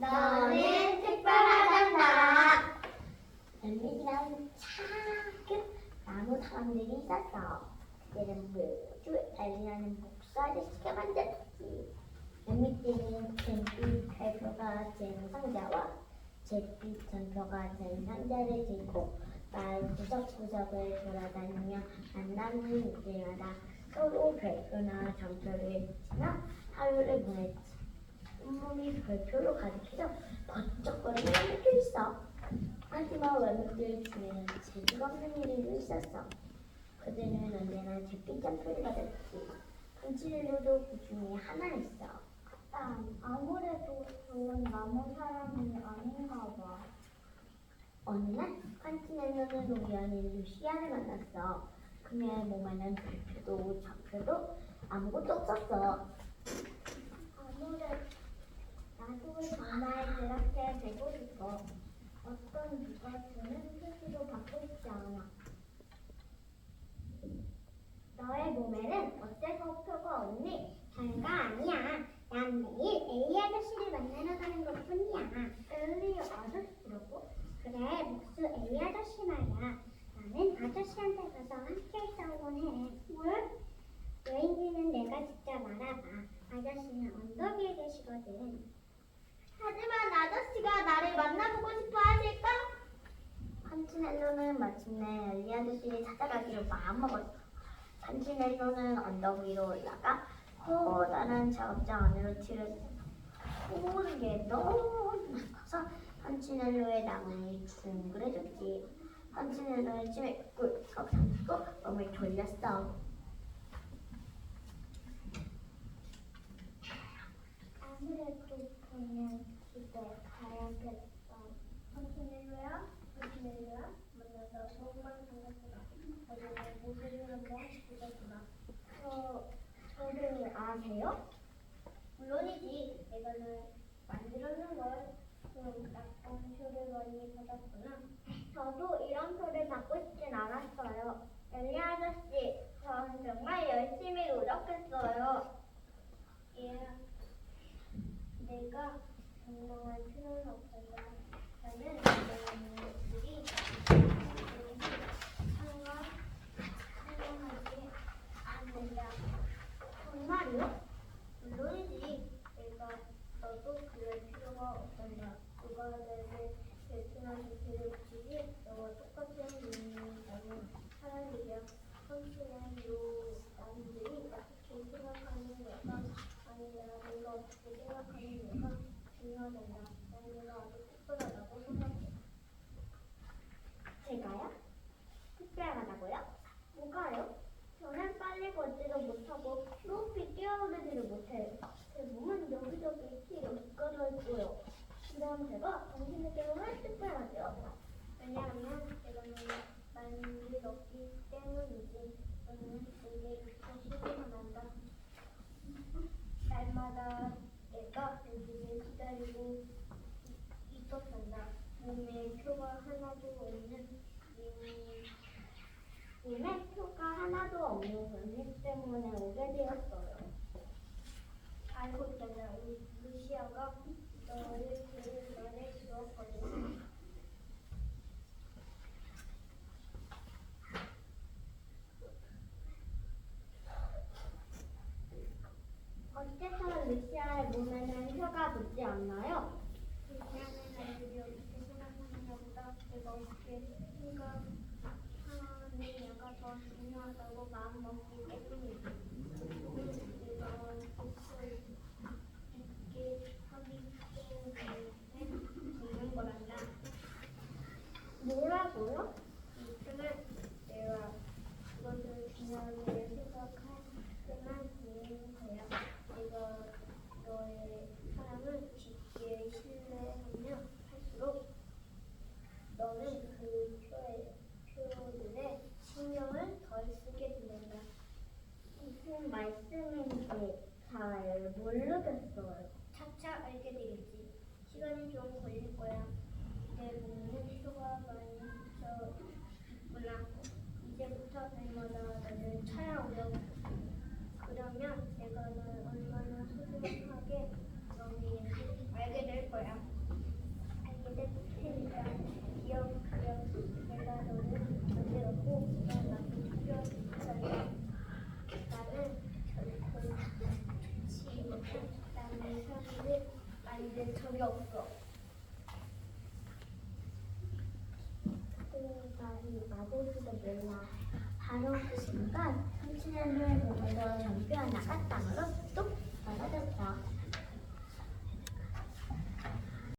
너는 특별하단다. 연미랑 차근 나무 사람들이 있었어. 그들은 모두 엘리라는 목사 아저씨가 만들었지. 연미띠는 젠빛 발표가 된 상자와 잿빛 전표가 된 상자를 들고 마을 구석구석을 돌아다니며 만나는 이들마다 서로 별표나 전표를 지나 하루를 보냈지. 온몸이 별표로 가득해서 번쩍거리는 것도 있어. 하지만 외국들 중에는 재주가 없는 일도 있었어. 그들은 언제나 잿빛 전표를 받았지. 판치렐로도 그 중에 하나였어. 아, 아무래도 그건 나무 사람이 아닌가 봐. 어느 날 판치넬로는 우연히 루시아를 만났어. 그녀의 몸에는 별표도 전표도 아무것도 없었어. 아무래도 나도 정말 그렇게 되고 싶어. 어떤 누가 주는 표시도 받고 싶지 않아. 너의 몸에는 어째서 표가 없니? 별거 아니야. 난 매일 엘리 아저씨를 만나러 가는 것 뿐이야. 엘리 아저씨라고? 그래, 목수 엘리 아저씨 말이야. 나는 아저씨한테 가서 함께 싸우곤 해. 왜? 왜인지는 내가 직접 알아봐. 아저씨는 언덕 위에 계시거든. 하지만 아저씨가 나를 만나보고 싶어 하실까? 판치넬로는 마침내 엘리 아저씨를 찾아가기로 마음먹었어. 판치넬로는 언덕 위로 올라가 커다란 작업장 안으로 튀를 모든 게 너무 커서 판치넬로의 나무이 둥그레졌지. 판치넬로는 침에 꿀꺽 삼키고 몸을 돌렸어. 아무래도 그냥 집에 가야겠다. 선생님이야? 선생님이야? 만나서 정말 반갑구나. 오늘 모습을 한번 보자꾸나. 저, 저를 아세요? 물론이지. 내가 널 만들었는 걸. 좀 나쁜 표를 많이 받았구나. 저도 이런 표를 받고 싶진 않았어요. 엘리 아저씨, 전 정말 열심히 노력했어요. 예. 내가 분명한 필요는 없어서 저는 여러분들이 상관 상관하지 않는다. 정말요? 물론이지. 내가 너도 그럴 필요가 없단다. 누가 내게 베트남 조치를 붙이지 너와 똑같은 의미라는 차라리야 선수는 남들이 어떻게 생각하는 거가 아니라 내가 어떻게 생각하는 거가 중요하단다. 난 내가 아주 특별하다고 생각해. 제가요? 특별하다고요? 뭐가요? 저는 빨리 걷지도 못하고 높이 뛰어오르지를 못해요. 제 몸은 여기저기 티 여기까지 있고요. 그럼 제가 당신에게 왜 특별하죠? 왜냐하면 제가 너무 많이 넣기 때문이지. 너는 내게 싶기만 한다. 날마다 내가 당신을 기다리고 있었단다. 몸에 표가 하나도 없는 이 몸에 표가 하나도 없는 당신 때문에 오게 되었어요. 알고 있잖아. 우리 루시아가 너를 그 말해 주었거든. 어째서 루시아의 몸에는 혀가 붙지 않나요? 루시아는 애들이 어떻게 생각하는가 보다 내가 어떻게 생각하느냐가 더 중요하다고 마음먹기 때문이지. 내가 복수를 있게 하기 때문에 죽는 거란다. 뭐라고요? 이쯤은 내가 그것을 중요하게 생각하지만 이해는 거야. 내가 너의 사랑을 깊게 신뢰하면 할수록 너는 그 표의, 표들에 신경을 덜 쓰게 된다. 무슨 말씀인지 잘 모르겠어요. 차차 알게 되겠지. 시간이 좀 걸릴 거야. 내 몸에는 표가 많이 붙여 있구나. 이제부터 날마다 너를 찾아오려고. 그러면 내가 널 얼마나 소중하게 여기는지 알게 될 거야. 이제 저리 없어. 그러니까 마법도 몰라. 바로 그 순간 삼촌의 몸에서 전표 하나가 땅으로 뚝 떨어졌어.